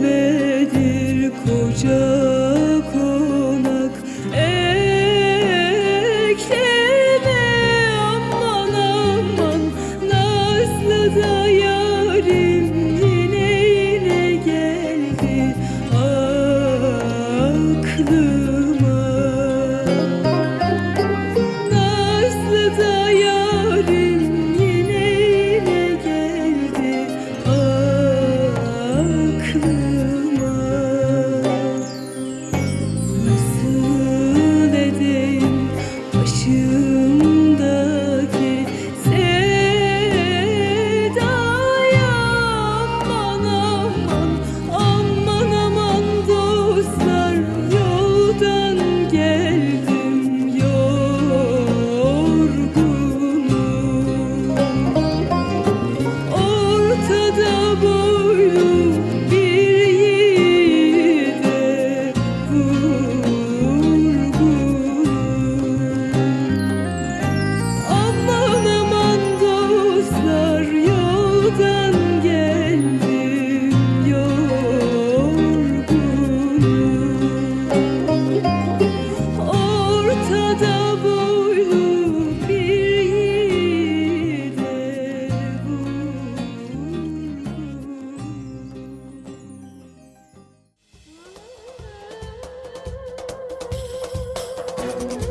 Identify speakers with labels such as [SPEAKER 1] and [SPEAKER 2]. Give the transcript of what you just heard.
[SPEAKER 1] Beklemedir koca konak. Ekleme aman aman. Nazlı da yine yine geldi. Aklım Thank you.